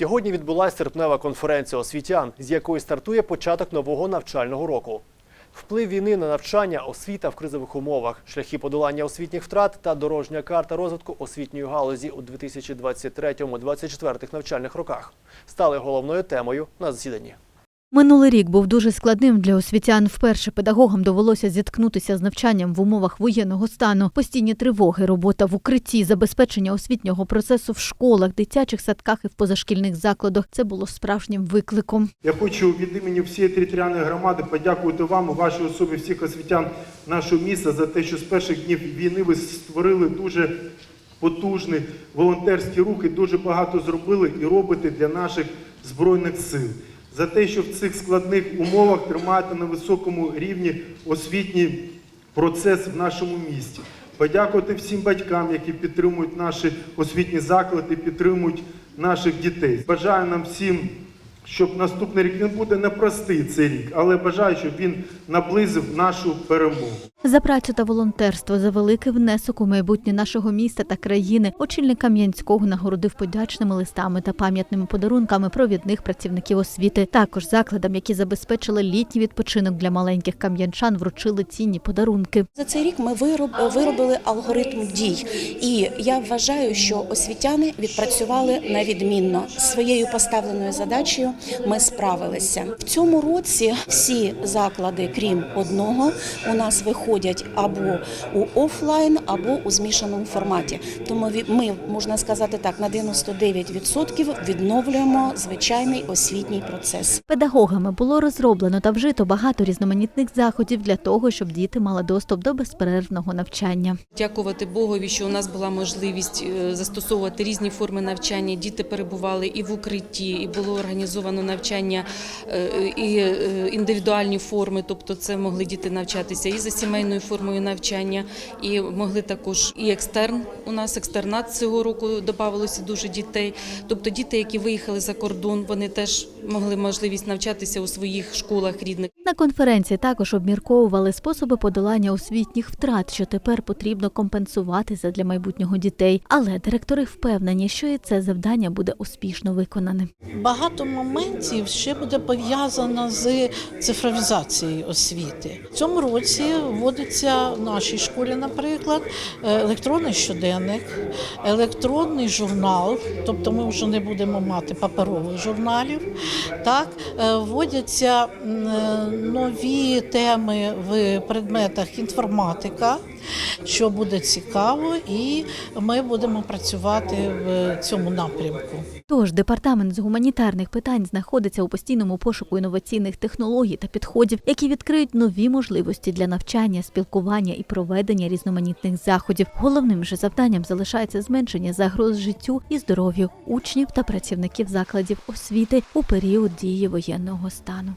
Сьогодні відбулася серпнева конференція освітян, з якої стартує початок нового навчального року. Вплив війни на навчання, освіта в кризових умовах, шляхи подолання освітніх втрат та дорожня карта розвитку освітньої галузі у 2023-2024 навчальних роках стали головною темою на засіданні. Минулий рік був дуже складним для освітян. Вперше педагогам довелося зіткнутися з навчанням в умовах воєнного стану, постійні тривоги, робота в укритті, забезпечення освітнього процесу в школах, дитячих садках і в позашкільних закладах. Це було справжнім викликом. Я хочу від імені всієї територіальної громади подякувати вам, вашій особі всіх освітян нашого міста за те, що з перших днів війни ви створили дуже потужний волонтерський рух і дуже багато зробили і робите для наших збройних сил. За те, що в цих складних умовах тримаєте на високому рівні освітній процес в нашому місті. Подякувати всім батькам, які підтримують наші освітні заклади, підтримують наших дітей. Бажаю нам всім, щоб наступний рік він буде непростий цей рік, але бажаю, щоб він наблизив нашу перемогу. За працю та волонтерство, за великий внесок у майбутнє нашого міста та країни, очільник Кам'янського нагородив подячними листами та пам'ятними подарунками провідних працівників освіти. Також закладам, які забезпечили літній відпочинок для маленьких кам'янчан, вручили цінні подарунки. За цей рік ми вироб- виробили алгоритм дій, і я вважаю, що освітяни відпрацювали на відмінно своєю поставленою задачею. Ми справилися в цьому році. Всі заклади, крім одного, у нас виходять або у офлайн, або у змішаному форматі. Тому ми можна сказати так, на 99% відновлюємо звичайний освітній процес. Педагогами було розроблено та вжито багато різноманітних заходів для того, щоб діти мали доступ до безперервного навчання. Дякувати Богові, що у нас була можливість е, застосовувати різні форми навчання. Діти перебували і в укритті, і було організовано навчання е, і е, індивідуальні форми, тобто це могли діти навчатися і за сімейною формою навчання, і могли також і екстерн. У нас екстернат цього року додавалося дуже дітей. Тобто діти, які виїхали за кордон, вони теж могли можливість навчатися у своїх школах рідних. На конференції також обмірковували способи подолання освітніх втрат, що тепер потрібно компенсувати задля майбутнього дітей. Але директори впевнені, що і це завдання буде успішно виконане. Багато моментів ще буде пов'язано з цифровізацією освіти. В цьому році вводиться в нашій школі, наприклад, електронний щоденник, електронний журнал, тобто ми вже не будемо мати паперових журналів. Так, Е, вводяться е, нові теми в предметах інформатика, що буде цікаво, і ми будемо працювати в цьому напрямку. Тож департамент з гуманітарних питань знаходиться у постійному пошуку інноваційних технологій та підходів, які відкриють нові можливості для навчання, спілкування і проведення різноманітних заходів. Головним же завданням залишається зменшення загроз життю і здоров'ю учнів та працівників закладів освіти у період дії воєнного стану.